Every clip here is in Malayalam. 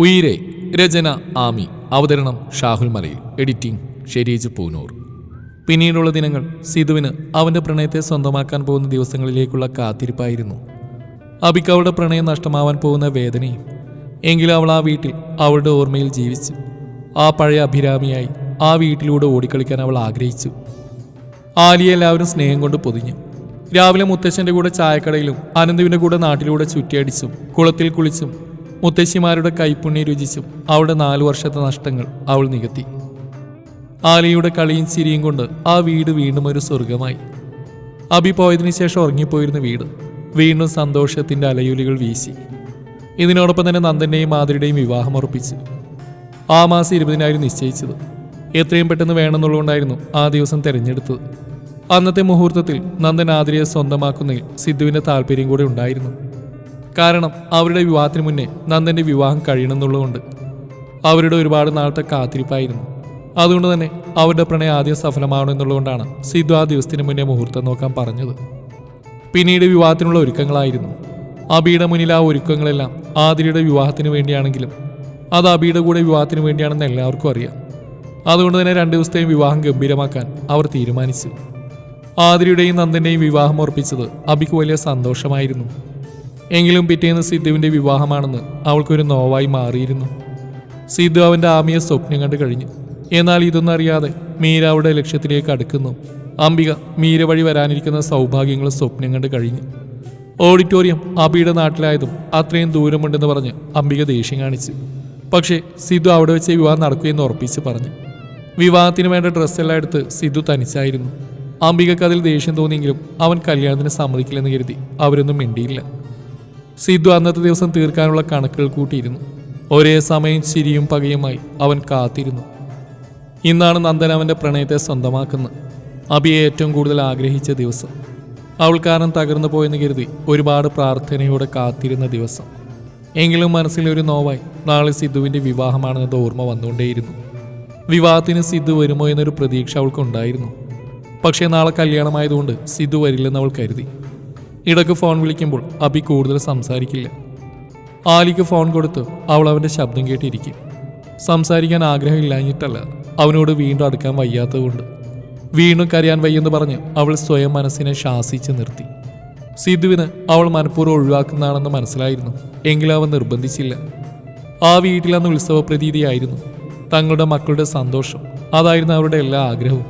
ഉയിരെ രചന ആമി അവതരണം ഷാഹുൽ മലയിൽ എഡിറ്റിംഗ് ഷെരീജ് പൂനൂർ. പിന്നീടുള്ള ദിനങ്ങൾ സിധുവിന് അവന്റെ പ്രണയത്തെ സ്വന്തമാക്കാൻ പോകുന്ന ദിവസങ്ങളിലേക്കുള്ള കാത്തിരിപ്പായിരുന്നു. അബിക്ക് അവളുടെ പ്രണയം നഷ്ടമാവാൻ പോകുന്ന വേദനയും എങ്കിലും അവൾ ആ വീട്ടിൽ അവളുടെ ഓർമ്മയിൽ ജീവിച്ചു. ആ പഴയ അഭിരാമിയായി ആ വീട്ടിലൂടെ ഓടിക്കളിക്കാൻ അവൾ ആഗ്രഹിച്ചു. ആലിയെ എല്ലാവരും സ്നേഹം കൊണ്ട് പൊതിഞ്ഞു. രാവിലെ മുത്തശ്ശന്റെ കൂടെ ചായക്കടയിലും അനന്തുവിന്റെ കൂടെ നാട്ടിലൂടെ ചുറ്റിയടിച്ചും കുളത്തിൽ കുളിച്ചും മുത്തശ്ശിമാരുടെ കൈപ്പുണ്യം രുചിച്ചും അവളുടെ നാലു വർഷത്തെ നഷ്ടങ്ങൾ അവൾ നികത്തി. ആലിയുടെ കളിയും ചിരിയും കൊണ്ട് ആ വീട് വീണ്ടും ഒരു സ്വർഗമായി അബി പോയതിനു ശേഷം ഉറങ്ങിപ്പോയിരുന്ന വീട്. വീണ്ടും സന്തോഷത്തിന്റെ അലയുലികൾ വീശി. ഇതിനോടൊപ്പം തന്നെ നന്ദന്റെയും മാതിരിയുടെയും വിവാഹം ഉറപ്പിച്ചു. ആ മാസം ഇരുപതിനായിരം നിശ്ചയിച്ചത്. എത്രയും പെട്ടെന്ന് വേണമെന്നുള്ളതുകൊണ്ടായിരുന്നു ആ ദിവസം തിരഞ്ഞെടുത്തത്. അന്നത്തെ മുഹൂർത്തത്തിൽ നന്ദൻ ആതിരയെ സ്വന്തമാക്കുന്നതിൽ സിദ്ധുവിന്റെ താല്പര്യം കൂടെ ഉണ്ടായിരുന്നു. കാരണം അവരുടെ വിവാഹത്തിന് മുന്നേ നന്ദന്റെ വിവാഹം കഴിയണമെന്നുള്ളതുകൊണ്ട് അവരുടെ ഒരുപാട് നാളത്തെ കാത്തിരിപ്പായിരുന്നു. അതുകൊണ്ട് തന്നെ അവരുടെ പ്രണയം ആദ്യം സഫലമാവണം എന്നുള്ളതുകൊണ്ടാണ് സിദ്ധു ആ ദിവസത്തിന് മുന്നേ മുഹൂർത്തം നോക്കാൻ പറഞ്ഞത്. പിന്നീട് വിവാഹത്തിനുള്ള ഒരുക്കങ്ങളായിരുന്നു. അബിയുടെ മുന്നിൽ ആ ഒരുക്കങ്ങളെല്ലാം ആതിരയുടെ വിവാഹത്തിന് വേണ്ടിയാണെങ്കിലും അത് അബിയുടെ കൂടെ വിവാഹത്തിന് വേണ്ടിയാണെന്ന് എല്ലാവർക്കും അറിയാം. അതുകൊണ്ട് തന്നെ രണ്ട് ദിവസത്തെയും വിവാഹം ഗംഭീരമാക്കാൻ അവർ തീരുമാനിച്ചു. ആതിരയുടെയും നന്ദന്റെയും വിവാഹം ഉറപ്പിച്ചത് അബിക്ക് വലിയ സന്തോഷമായിരുന്നു. എങ്കിലും പിറ്റേന്ന് സിദ്ധുവിന്റെ വിവാഹമാണെന്ന് അവൾക്കൊരു നോവായി മാറിയിരുന്നു. സിദ്ധു അവന്റെ ആമിയെ സ്വപ്നം കണ്ടു കഴിഞ്ഞു. എന്നാൽ ഇതൊന്നും അറിയാതെ മീര അവളുടെ ലക്ഷ്യത്തിലേക്ക് അടുക്കുന്നു. അംബിക മീര വഴി വരാനിരിക്കുന്ന സൗഭാഗ്യങ്ങൾ സ്വപ്നം കണ്ട് കഴിഞ്ഞു. ഓഡിറ്റോറിയം അബിയുടെ നാട്ടിലായതും അത്രയും ദൂരമുണ്ടെന്ന് പറഞ്ഞ് അംബിക ദേഷ്യം കാണിച്ചു. പക്ഷേ സിദ്ധു അവിടെ വെച്ച് വിവാഹം നടക്കുകയെന്ന് ഉറപ്പിച്ച് പറഞ്ഞു. വിവാഹത്തിന് വേണ്ട ഡ്രസ്സെല്ലാം എടുത്ത് സിദ്ധു തനിച്ചായിരുന്നു. അംബികക്ക് അതിൽ ദേഷ്യം തോന്നിയെങ്കിലും അവൻ കല്യാണത്തിന് സമ്മതിക്കില്ലെന്ന് കരുതി അവരൊന്നും മിണ്ടിയില്ല. സിദ്ധു അന്നത്തെ ദിവസം തീർക്കാനുള്ള കണക്കുകൾ കൂട്ടിയിരുന്നു. ഒരേ സമയം ചിരിയും പകയുമായി അവൻ കാത്തിരുന്നു. ഇന്നാണ് നന്ദൻ അവന്റെ പ്രണയത്തെ സ്വന്തമാക്കുന്നത്. അബിയെ ഏറ്റവും കൂടുതൽ ആഗ്രഹിച്ച ദിവസം. അവൾ കാരണം തകർന്നു പോയെന്ന് കരുതി ഒരുപാട് പ്രാർത്ഥനയോടെ കാത്തിരുന്ന ദിവസം. എങ്കിലും മനസ്സിലൊരു നോവായി നാളെ സിദ്ധുവിന്റെ വിവാഹമാണെന്നത് ഓർമ്മ വന്നുകൊണ്ടേയിരുന്നു. വിവാഹത്തിന് സിദ്ധു വരുമോ എന്നൊരു പ്രതീക്ഷ അവൾക്കുണ്ടായിരുന്നു. പക്ഷേ നാളെ കല്യാണമായതുകൊണ്ട് സിദ്ധു വരില്ലെന്ന് അവൾ കരുതി. ഇടയ്ക്ക് ഫോൺ വിളിക്കുമ്പോൾ അബി കൂടുതൽ സംസാരിക്കില്ല. ആലിക്ക് ഫോൺ കൊടുത്ത് അവൾ അവന്റെ ശബ്ദം കേട്ടിരിക്കും. സംസാരിക്കാൻ ആഗ്രഹമില്ലാഞ്ഞിട്ടല്ല അവനോട് വീണ്ടും അടുക്കാൻ വയ്യാത്തതുകൊണ്ട്. വീണ്ടും കരയാൻ വയ്യെന്ന് പറഞ്ഞ് അവൾ സ്വയം മനസ്സിനെ ശാസിച്ച് നിർത്തി. സിദ്ധുവിന് അവൾ മനഃപൂർവം ഒഴിവാക്കുന്നതാണെന്ന് മനസ്സിലായിരുന്നു എങ്കിലും അവൻ നിർബന്ധിച്ചില്ല. ആ വീട്ടിലന്ന് ഉത്സവ പ്രതീതിയായിരുന്നു തങ്ങളുടെ മക്കളുടെ സന്തോഷം അതായിരുന്നു അവരുടെ എല്ലാ ആഗ്രഹവും.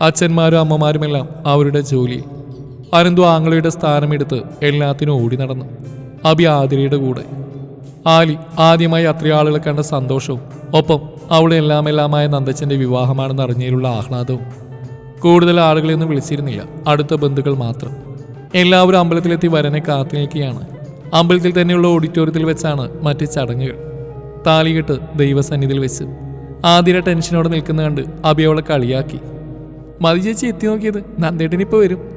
അച്ഛന്മാരും അമ്മമാരുമെല്ലാം അവരുടെ ജോലി അനന്തു ആംഗ്ലയുടെ സ്ഥാനമെടുത്ത് എല്ലാത്തിനും ഓടി നടന്നു. അബി ആതിരയുടെ കൂടെ. ആലി ആദ്യമായി അത്രയും ആളുകളെ കണ്ട സന്തോഷവും ഒപ്പം അവളെ എല്ലാം എല്ലാമായ നന്ദച്ചന്റെ വിവാഹമാണെന്ന് അറിഞ്ഞതിലുള്ള ആഹ്ലാദവും. കൂടുതൽ ആളുകളെയൊന്നും വിളിച്ചിരുന്നില്ല അടുത്ത ബന്ധുക്കൾ മാത്രം. എല്ലാവരും അമ്പലത്തിലെത്തി വരനെ കാത്തു നിൽക്കുകയാണ്. അമ്പലത്തിൽ തന്നെയുള്ള ഓഡിറ്റോറിയത്തിൽ വെച്ചാണ് മറ്റ് ചടങ്ങുകൾ. താലികെട്ട് ദൈവസന്നിധിയിൽ വെച്ച്. ആതിര ടെൻഷനോടെ നിൽക്കുന്ന കണ്ട് അബി അവളെ കളിയാക്കി. മതി ചേച്ചി എത്തി നോക്കിയത്. നന്ദേട്ടനിപ്പോൾ വരും.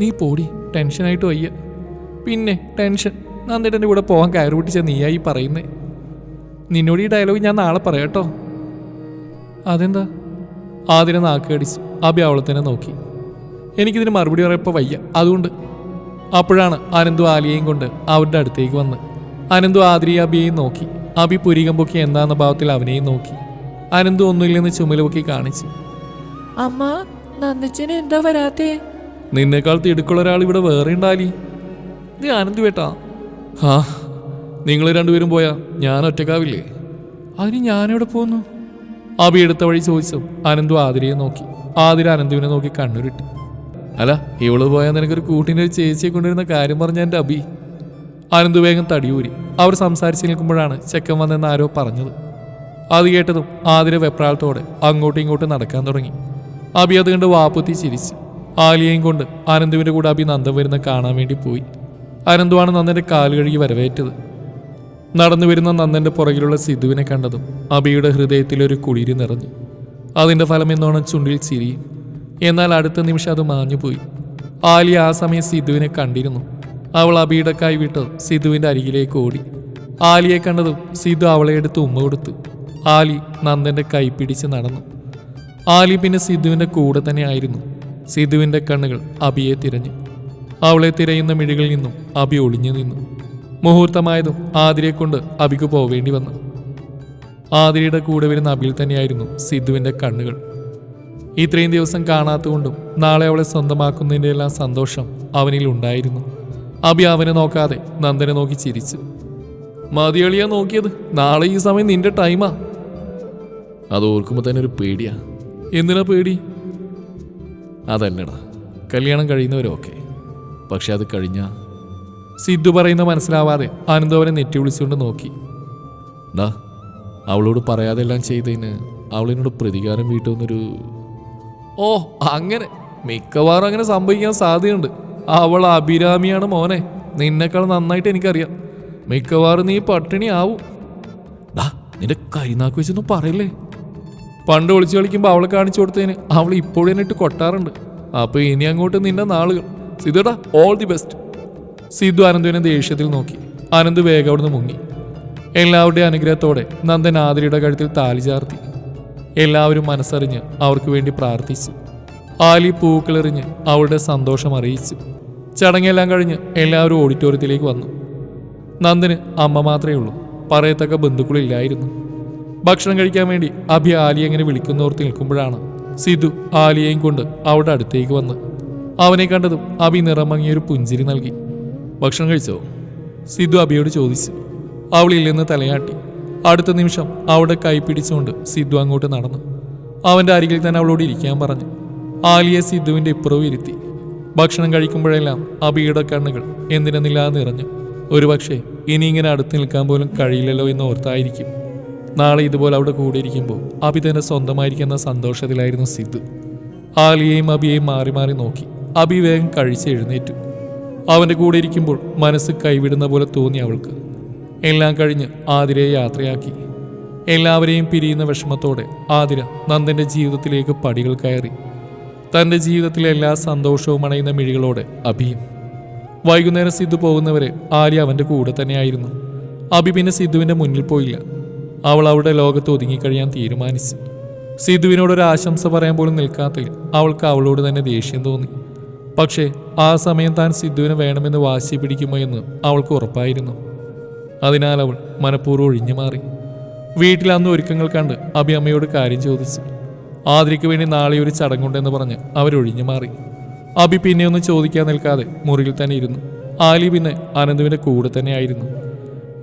നീ പോടി ടെൻഷനായിട്ട് വയ്യ. പിന്നെ ടെൻഷൻ. നന്ദേട്ടന്റെ കൂടെ പോകാൻ കയറി പിടിച്ച നീയായി പറയുന്നേ. നിന്നോട് ഈ ഡയലോഗ് ഞാൻ നാളെ പറയാട്ടോ അതെന്താ? ആദ്യം നാക്ക് കടിച്ചു അബി അവളെ തന്നെ നോക്കി. എനിക്കിതിന് മറുപടി പറയപ്പോൾ വയ്യ. അതുകൊണ്ട് അപ്പോഴാണ് അനന്തു ആലിയെയും കൊണ്ട് അവരുടെ അടുത്തേക്ക് വന്ന്. അനന്തു ആതിരി അബിയെയും നോക്കി. അബി പുരികം പൊക്കി എന്താന്ന ഭാവത്തിൽ അവനെയും നോക്കി. അനന്തു ഒന്നുമില്ലെന്ന് ചുമൽ പൊക്കി കാണിച്ചു. അമ്മ നന്ദിച്ചന് എന്താ വരാത്തേ? നിന്നേക്കാൾ തിടുക്കുള്ള ഒരാൾ ഇവിടെ വേറെ ഉണ്ടാലി നീ ആനന്ദ് വേട്ടാ? ആ നിങ്ങൾ രണ്ടുപേരും പോയാ ഞാൻ ഒറ്റക്കാവില്ലേ അതിന് ഞാനെവിടെ പോന്നു? അബി എടുത്ത വഴി ചോദിച്ചു അനന്തു ആതിരയെ നോക്കി. ആതിര അനന്തുവിനെ നോക്കി കണ്ണുരുട്ടി. അല്ല ഇവൾ പോയാൽ നിനക്കൊരു കൂട്ടിന്റെ ഒരു ചേച്ചിയെ കൊണ്ടുവരുന്ന കാര്യം പറഞ്ഞ എന്റെ അബി. അനന്തു വേഗം തടിയൂരി. അവർ സംസാരിച്ച് നിൽക്കുമ്പോഴാണ് ചെക്കൻ വന്നെന്ന് ആരോ പറഞ്ഞത്. അത് കേട്ടതും ആതിര വെപ്രാളത്തോടെ അങ്ങോട്ടും ഇങ്ങോട്ടും നടക്കാൻ തുടങ്ങി. അബി അത് കണ്ട് വാപ്പുത്തി ചിരിച്ചു. ആലിയയും കൊണ്ട് ആനന്ദുവിന്റെ കൂടെ അഭി നന്ദൻ വരുന്ന കാണാൻ വേണ്ടി പോയി. അനന്തുവാണ് നന്ദന്റെ കാൽ കഴുകി വരവേറ്റത്. നടന്നു വരുന്ന നന്ദന്റെ പുറകിലുള്ള സിധുവിനെ കണ്ടതും അബിയുടെ ഹൃദയത്തിലൊരു കുളിരി നിറഞ്ഞു. അതിന്റെ ഫലം എന്നോണം ചുണ്ടിൽ ചിരിയും. എന്നാൽ അടുത്ത നിമിഷം അത് മാഞ്ഞുപോയി ആലി ആ സമയം സിധുവിനെ കണ്ടിരുന്നു. അവൾ അബിയുടെ കൈ വിട്ട് സിധുവിന്റെ അരികിലേക്ക് ഓടി. ആലിയെ കണ്ടതും സിധു അവളെ എടുത്ത് ഉമ്മ കൊടുത്തു. ആലി നന്ദന്റെ കൈ പിടിച്ച് നടന്നു. ആലി പിന്നെ സിധുവിന്റെ കൂടെ തന്നെ ആയിരുന്നു. സിദ്ധുവിന്റെ കണ്ണുകൾ അബിയെ തിരഞ്ഞു. അവളെ തിരയുന്ന മിഴികളിൽ നിന്നും അബി ഒളിഞ്ഞു നിന്നു. മുഹൂർത്തമായതും ആതിരയെ കൊണ്ട് അബിക്ക് പോവേണ്ടി വന്നു. ആതിരയുടെ കൂടെ വരുന്ന അബിയിൽ തന്നെയായിരുന്നു സിധുവിന്റെ കണ്ണുകൾ. ഇത്രയും ദിവസം കാണാത്തതുകൊണ്ടും നാളെ അവളെ സ്വന്തമാക്കുന്നതിന്റെ എല്ലാം സന്തോഷം അവനിൽ ഉണ്ടായിരുന്നു. അബി അവനെ നോക്കാതെ നന്ദനെ നോക്കി ചിരിച്ചു. മതിയളിയാ നോക്കിയത് നാളെ ഈ സമയം നിന്റെ ടൈമാ അത് ഓർക്കുമ്പോൾ തന്നെ ഒരു പേടിയാ. എന്തിനാ പേടി? അതല്ലടാ. കല്യാണം കഴിയുന്നവരൊക്കെ പക്ഷെ അത് കഴിഞ്ഞ സിദ്ധു പറയുന്ന മനസ്സിലാവാതെ ആനന്ദ് അവനെ നെറ്റി വിളിച്ചുകൊണ്ട് നോക്കി. ഡാ അവളോട് പറയാതെ എല്ലാം ചെയ്തതിന് അവളിനോട് പ്രതികാരം വീട്ടുമെന്നൊരു ഓ അങ്ങനെ. മിക്കവാറും അങ്ങനെ സംഭവിക്കാൻ സാധ്യതയുണ്ട്. അവൾ അഭിരാമിയാണ് മോനെ. നിന്നെക്കാൾ നന്നായിട്ട് എനിക്കറിയാം. മിക്കവാറും നീ പട്ടിണി ആവും ഡാ നിന്റെ കൈനാക്ക് വെച്ചൊന്നും പറയല്ലേ? പണ്ട് ഒളിച്ചു കളിക്കുമ്പോൾ അവളെ കാണിച്ചു കൊടുത്തതിന് അവൾ ഇപ്പോഴും എന്നിട്ട് കൊട്ടാറുണ്ട്. അപ്പൊ ഇനി അങ്ങോട്ട് നിന്റെ നാളുകൾ. സിദ്ധുടാ ഓൾ ദി ബെസ്റ്റ് സിദ്ധു അനന്തുവിനെ ദേഷ്യത്തിൽ നോക്കി. അനന്ത് വേഗം അവിടുന്ന് മുങ്ങി. എല്ലാവരുടെയും അനുഗ്രഹത്തോടെ നന്ദൻ ആതിരയുടെ കഴുത്തിൽ താലി ചാർത്തി. എല്ലാവരും മനസ്സറിഞ്ഞ് അവർക്ക് വേണ്ടി പ്രാർത്ഥിച്ചു. ആലി പൂക്കളെറിഞ്ഞ് അവളുടെ സന്തോഷം അറിയിച്ചു. ചടങ്ങെല്ലാം കഴിഞ്ഞ് എല്ലാവരും ഓഡിറ്റോറിയത്തിലേക്ക് വന്നു. നന്ദന് അമ്മ മാത്രമേ ഉള്ളൂ. പറയത്തക്ക ബന്ധുക്കളില്ലായിരുന്നു. ഭക്ഷണം കഴിക്കാൻ വേണ്ടി അഭി ആലിയെ ഇങ്ങനെ വിളിക്കുന്നോർത്ത് നിൽക്കുമ്പോഴാണ് സിധു ആലിയെയും കൊണ്ട് അവിടെ അടുത്തേക്ക് വന്ന്. അവനെ കണ്ടതും അഭി നിറമങ്ങിയൊരു പുഞ്ചിരി നൽകി. ഭക്ഷണം കഴിച്ചോ? സിധു അഭിയോട് ചോദിച്ചു. അവളില്ലെന്ന് തലയാട്ടി. അടുത്ത നിമിഷം അവിടെ കൈ പിടിച്ചുകൊണ്ട് സിദ്ധു അങ്ങോട്ട് നടന്നു. അവന്റെ അരികിൽ തന്നെ അവളോട് ഇരിക്കാൻ പറഞ്ഞു. ആലിയെ സിദ്ധുവിന്റെ ഇപ്പുറവും ഇരുത്തി. ഭക്ഷണം കഴിക്കുമ്പോഴെല്ലാം അബിയുടെ കണ്ണുകൾ എന്തിനെന്നില്ലാതെ നിറഞ്ഞു. ഒരുപക്ഷെ ഇനി ഇങ്ങനെ അടുത്ത് നിൽക്കാൻ പോലും കഴിയില്ലല്ലോ എന്ന് ഓർത്തായിരിക്കും. നാളെ ഇതുപോലെ അവിടെ കൂടിയിരിക്കുമ്പോൾ അബി തന്നെ സ്വന്തമായിരിക്കുന്ന സന്തോഷത്തിലായിരുന്നു സിദ്ധു ആലിയെയും അബിയെയും മാറി മാറി നോക്കി. അബി വേഗം കഴിച്ച് എഴുന്നേറ്റു. അവന്റെ കൂടെ ഇരിക്കുമ്പോൾ മനസ്സ് കൈവിടുന്ന പോലെ തോന്നി അവൾക്ക്. എല്ലാം കഴിഞ്ഞ് ആതിരയെ യാത്രയാക്കി. എല്ലാവരെയും പിരിയുന്ന വിഷമത്തോടെ ആതിര നന്ദന്റെ ജീവിതത്തിലേക്ക് പടികൾ കയറി. തന്റെ ജീവിതത്തിലെ എല്ലാ സന്തോഷവും അണയുന്ന മിഴികളോടെ അഭിയും വൈകുന്നേരം സിദ്ധു പോകുന്നവരെ ആര്യ അവന്റെ കൂടെ തന്നെയായിരുന്നു. അഭി പിന്നെ സിദ്ധുവിന്റെ മുന്നിൽ പോയില്ല. അവൾ അവളുടെ ലോകത്ത് ഒതുങ്ങിക്കഴിയാൻ തീരുമാനിച്ചു. സിദ്ധുവിനോട് ഒരു ആശംസ പറയാൻ പോലും നിൽക്കാത്തതിൽ അവൾക്ക് അവളോട് തന്നെ ദേഷ്യം തോന്നി. പക്ഷേ ആ സമയം താൻ സിദ്ധുവിനെ വേണമെന്ന് വാശി പിടിക്കുമോ എന്ന് അവൾക്ക് ഉറപ്പായിരുന്നു. അതിനാൽ അവൾ മനഃപൂർവം ഒഴിഞ്ഞു മാറി. വീട്ടിൽ അന്ന് ഒരുക്കങ്ങൾ കണ്ട് അഭി അമ്മയോട് കാര്യം ചോദിച്ചു. ആതിരയ്ക്ക് വേണ്ടി നാളെ ഒരു ചടങ്ങുണ്ടെന്ന് പറഞ്ഞ് അവരൊഴിഞ്ഞു മാറി. അഭി പിന്നെ ഒന്നും ചോദിക്കാൻ നിൽക്കാതെ മുറിയിൽ തന്നെ ഇരുന്നു. ആലി പിന്നെ അനന്തുവിന്റെ കൂടെ തന്നെയായിരുന്നു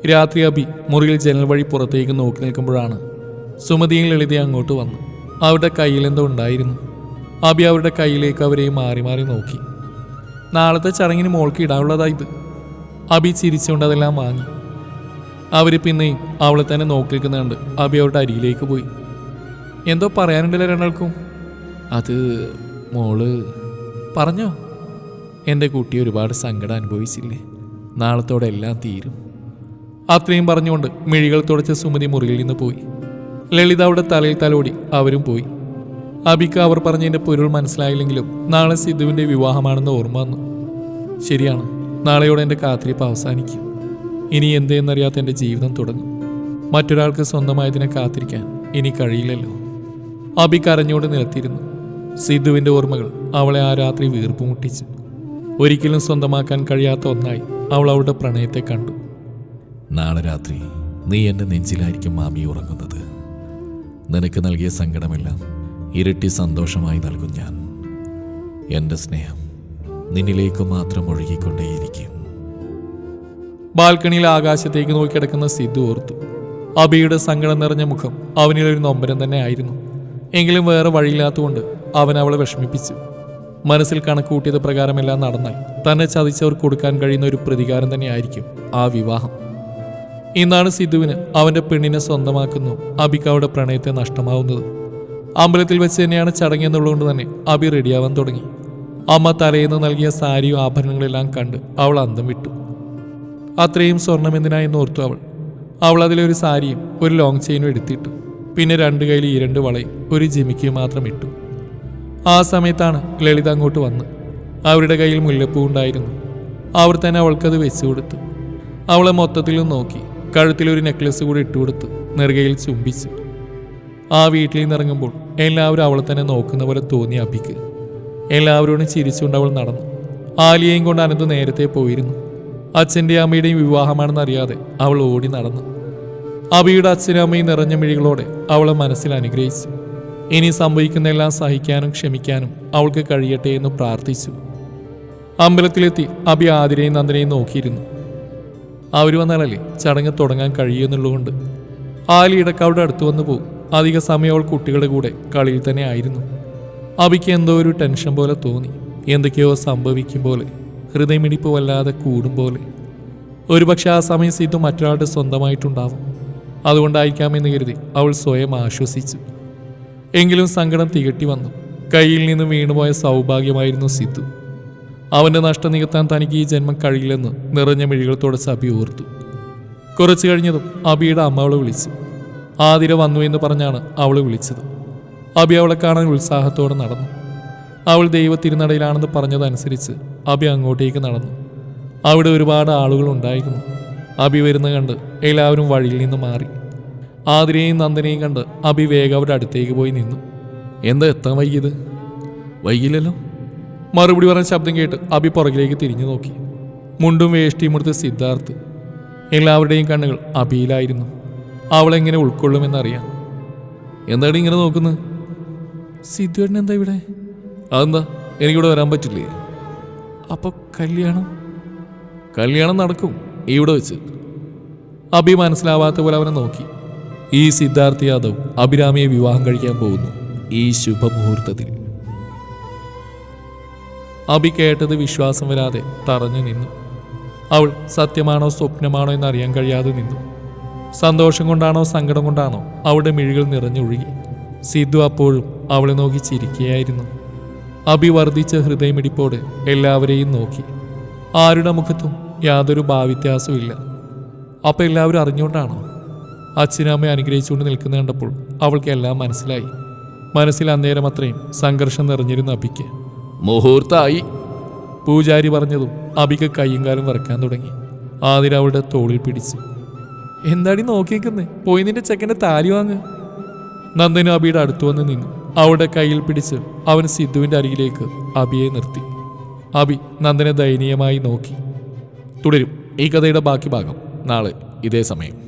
രാത്രി അബി മുറിയിൽ ജനൽ വഴി പുറത്തേക്ക് നോക്കി നിൽക്കുമ്പോഴാണ് സുമതിയും ലളിതയും അങ്ങോട്ട് വന്നു അവരുടെ കയ്യിൽ എന്തോ ഉണ്ടായിരുന്നു. അബി അവരുടെ കയ്യിലേക്ക് അവരെ മാറി മാറി നോക്കി. നാളത്തെ ചടങ്ങിന് മോൾക്ക് ഇടാനുള്ളതാ ഇത്. അഭി ചിരിച്ചുകൊണ്ട് അതെല്ലാം വാങ്ങി. അവർ പിന്നെയും അവളെ തന്നെ നോക്കി നിൽക്കുന്നുണ്ട്. അബി അവരുടെ അരിയിലേക്ക് പോയി. എന്തോ പറയാനുണ്ടല്ലോ രണ്ടാൾക്കും. അത് മോൾ പറഞ്ഞോ? എന്റെ കുട്ടി ഒരുപാട് സങ്കടം അനുഭവിച്ചില്ലേ? നാളത്തോടെ എല്ലാം തീരും. അത്രയും പറഞ്ഞുകൊണ്ട് മിഴികൾ തുടച്ച സുമതി മുറിയിൽ നിന്ന് പോയി. ലളിത അവിടെ തലയിൽ തലോടി അവരും പോയി. അബിക്ക് അവർ പറഞ്ഞതിന്റെ പൊരുൾ മനസ്സിലായില്ലെങ്കിലും നാളെ സിദ്ധുവിന്റെ വിവാഹമാണെന്ന് ഓർമ്മ വന്നു. ശരിയാണ് നാളെയോടെ എന്റെ കാത്തിരിപ്പ് അവസാനിക്കും. ഇനി എന്തെന്നറിയാത്ത എന്റെ ജീവിതം തുടങ്ങും. മറ്റൊരാൾക്ക് സ്വന്തമായതിനെ കാത്തിരിക്കാൻ ഇനി കഴിയില്ലല്ലോ. അബി കരഞ്ഞോട് നിലത്തിരുന്നു. സിദ്ധുവിന്റെ ഓർമ്മകൾ അവളെ ആ രാത്രി വീർപ്പ് മുട്ടിച്ചു ഒരിക്കലും സ്വന്തമാക്കാൻ കഴിയാത്ത ഒന്നായി അവൾ അവളുടെ പ്രണയത്തെ കണ്ടു. നാളെ രാത്രി നീ എന്റെ നെഞ്ചിലായിരിക്കും മാമി ഉറങ്ങുന്നത്. നിനക്ക് നൽകിയ സങ്കടമെല്ലാം ഇരട്ടി സന്തോഷമായി നൽകും ഞാൻ. എന്റെ സ്നേഹം നിന്നിലേക്ക് മാത്രം ഒഴുകിക്കൊണ്ടേയിരിക്കും. ബാൽക്കണിയിൽ ആകാശത്തേക്ക് നോക്കി കിടക്കുന്ന സിദ്ധു ഓർത്തു. അബിയുടെ സങ്കടം നിറഞ്ഞ മുഖം അവനിലൊരു നൊമ്പരം തന്നെ ആയിരുന്നു. എങ്കിലും വേറെ വഴിയില്ലാത്തതുകൊണ്ട് അവൻ അവളെ വിഷമിപ്പിച്ചു. മനസ്സിൽ കണക്കുകൂട്ടിയത് പ്രകാരമെല്ലാം നടന്നാൽ തന്നെ ചതിച്ചവർക്ക് കൊടുക്കാൻ കഴിയുന്ന ഒരു പ്രതികാരം തന്നെയായിരിക്കും ആ വിവാഹം. ഇന്നാണ് സിദ്ധുവിന് അവന്റെ പെണ്ണിനെ സ്വന്തമാക്കുന്നു. അബിക്ക് പ്രണയത്തെ നഷ്ടമാവുന്നത്. അമ്പലത്തിൽ വെച്ച് തന്നെയാണ് ചടങ്ങെന്നുള്ളതുകൊണ്ട് തന്നെ അബി റെഡിയാവാൻ തുടങ്ങി. അമ്മ തലേന്ന് നൽകിയ സാരിയും ആഭരണങ്ങളെല്ലാം കണ്ട് അവൾ അന്തം വിട്ടു. അത്രയും സ്വർണം എന്തിനായെന്ന് ഓർത്തു അവൾ. അവൾ അതിലെ ഒരു സാരിയും ഒരു ലോങ് ചെയിനും എടുത്തിട്ടു. പിന്നെ രണ്ട് കയ്യിൽ ഈ രണ്ട് വളയും ഒരു ജിമിക്കും മാത്രം ഇട്ടു. ആ സമയത്താണ് ലളിത അങ്ങോട്ട് വന്ന്. അവരുടെ കയ്യിൽ മുല്ലപ്പൂ ഉണ്ടായിരുന്നു. അവർ തന്നെ അവൾക്കത് വെച്ചു കൊടുത്തു. അവളെ മൊത്തത്തിലും നോക്കി. കഴുത്തിലൊരു നെക്ലസ് കൂടി ഇട്ടുകൊടുത്ത് നെറുകയിൽ ചുംബിച്ചു. ആ വീട്ടിൽ നിന്നിറങ്ങുമ്പോൾ എല്ലാവരും അവളെ തന്നെ നോക്കുന്ന പോലെ തോന്നി അഭിക്ക് എല്ലാവരോടും ചിരിച്ചുകൊണ്ട് അവൾ നടന്നു. ആലിയെയും കൊണ്ട് അനന്ത് നേരത്തെ പോയിരുന്നു. അച്ഛന്റെയും അമ്മയുടെയും വിവാഹമാണെന്ന് അറിയാതെ അവൾ ഓടി നടന്നു. അബിയുടെ അച്ഛനും അമ്മയും നിറഞ്ഞ മിഴികളോടെ അവളെ മനസ്സിൽ അനുഗ്രഹിച്ചു. ഇനി സംഭവിക്കുന്നതെല്ലാം സഹിക്കാനും ക്ഷമിക്കാനും അവൾക്ക് കഴിയട്ടെ എന്ന് പ്രാർത്ഥിച്ചു. അമ്പലത്തിലെത്തി അബി ആതിരയും നന്ദനെയും നോക്കിയിരുന്നു. അവർ വന്നാലല്ലേ ചടങ്ങ് തുടങ്ങാൻ കഴിയുമെന്നുള്ളതുകൊണ്ട് ആലി ഇടക്കാവിടെ അടുത്ത് വന്നു പോകും അധിക സമയം അവൾ കുട്ടികളുടെ കൂടെ കളിയിൽ തന്നെ ആയിരുന്നു. അബിക്ക് എന്തോ ഒരു ടെൻഷൻ പോലെ തോന്നി. എന്തൊക്കെയോ സംഭവിക്കും പോലെ. ഹൃദയമിടിപ്പ് വല്ലാതെ കൂടും പോലെ. ഒരുപക്ഷെ ആ സമയം സീതു മറ്റൊരാളുടെ സ്വന്തമായിട്ടുണ്ടാവും. അതുകൊണ്ടായിരിക്കാമെന്ന് കരുതി അവൾ സ്വയം ആശ്വസിച്ചു. എങ്കിലും സങ്കടം തികട്ടി വന്നു. കയ്യിൽ നിന്ന് വീണുപോയ സൗഭാഗ്യമായിരുന്നു സിദ്ധു അവന്റെ നഷ്ടം നികത്താൻ തനിക്ക് ഈ ജന്മം കഴിയില്ലെന്ന് നിറഞ്ഞ മിഴികളത്തോടെ സബി ഓർത്തു. കുറച്ചു കഴിഞ്ഞതും അബിയുടെ അമ്മ അവളെ വിളിച്ചു. ആതിര വന്നു എന്ന് പറഞ്ഞാണ് അവൾ വിളിച്ചത്. അബി അവളെ കാണാൻ ഉത്സാഹത്തോടെ നടന്നു. അവൾ ദൈവ തിരുനടയിലാണെന്ന് പറഞ്ഞതനുസരിച്ച് അബി അങ്ങോട്ടേക്ക് നടന്നു. അവിടെ ഒരുപാട് ആളുകൾ ഉണ്ടായിരുന്നു. അബി വരുന്ന കണ്ട് എല്ലാവരും വഴിയിൽ നിന്ന് മാറി. ആതിരയും നന്ദനെയും കണ്ട് അബി വേഗം അവരുടെ അടുത്തേക്ക് പോയി നിന്നു. എന്താ എത്താൻ വൈകിയത്? വൈകില്ലല്ലോ? മറുപടി പറഞ്ഞ ശബ്ദം കേട്ട് അബി പുറകിലേക്ക് തിരിഞ്ഞു നോക്കി. മുണ്ടും വേഷ്ടിയും എടുത്ത് സിദ്ധാർത്ഥ്. എല്ലാവരുടെയും കണ്ണുകൾ അബിയിലായിരുന്നു. അവളെങ്ങനെ ഉൾക്കൊള്ളുമെന്നറിയാം. എന്താണ് ഇങ്ങനെ നോക്കുന്നത് സിദ്ധുവേട്ടൻ എന്താ ഇവിടെ? അതെന്താ? എനിക്കിവിടെ വരാൻ പറ്റില്ലേ? അപ്പൊ കല്യാണം? കല്യാണം നടക്കും ഇവിടെ വെച്ച്. അബി മനസ്സിലാവാത്ത പോലെ അവനെ നോക്കി. ഈ സിദ്ധാർത്ഥ് യാദവ് അഭിരാമിയെ വിവാഹം കഴിക്കാൻ പോകുന്നു ഈ ശുഭമുഹൂർത്തത്തിൽ. അബി കേട്ടത് വിശ്വാസം വരാതെ തറഞ്ഞു നിന്നു. അവൾ സത്യമാണോ സ്വപ്നമാണോ എന്ന് അറിയാൻ കഴിയാതെ നിന്നു. സന്തോഷം കൊണ്ടാണോ സങ്കടം കൊണ്ടാണോ അവളുടെ മിഴികൾ നിറഞ്ഞൊഴുകി. സിദ്ധു അപ്പോഴും അവളെ നോക്കി ചിരിക്കുകയായിരുന്നു. അബി വർദ്ധിച്ച ഹൃദയമിടിപ്പോടെ എല്ലാവരെയും നോക്കി. ആരുടെ മുഖത്തും യാതൊരു ഭാവിത്യാസവും ഇല്ല അപ്പം എല്ലാവരും അറിഞ്ഞുകൊണ്ടാണോ? അച്ഛനമ്മയെ അനുഗ്രഹിച്ചുകൊണ്ട് നിൽക്കുന്ന കണ്ടപ്പോൾ അവൾക്ക് എല്ലാം മനസ്സിലായി. മനസ്സിൽ അന്നേരം അത്രയും സംഘർഷം നിറഞ്ഞിരുന്ന അബിക്ക്. മുഹൂർത്തായി. പൂജാരി പറഞ്ഞതും അബിക്ക് കൈയും കാലും വറക്കാൻ തുടങ്ങി. ആതിര അവളുടെ തോളിൽ പിടിച്ചു. എന്താടി നോക്കിയേക്കുന്നേ? പോയി നിന്റെ ചെക്കന്റെ താലി വാങ്ങ്. നന്ദനും അബിയുടെ അടുത്തു വന്ന് നിന്നു. അവളുടെ കയ്യിൽ പിടിച്ച് അവൻ സിദ്ധുവിന്റെ അരികിലേക്ക് അബിയെ നിർത്തി. അബി നന്ദനെ ദയനീയമായി നോക്കി. തുടരും ഈ കഥയുടെ ബാക്കി ഭാഗം നാളെ ഇതേ സമയം.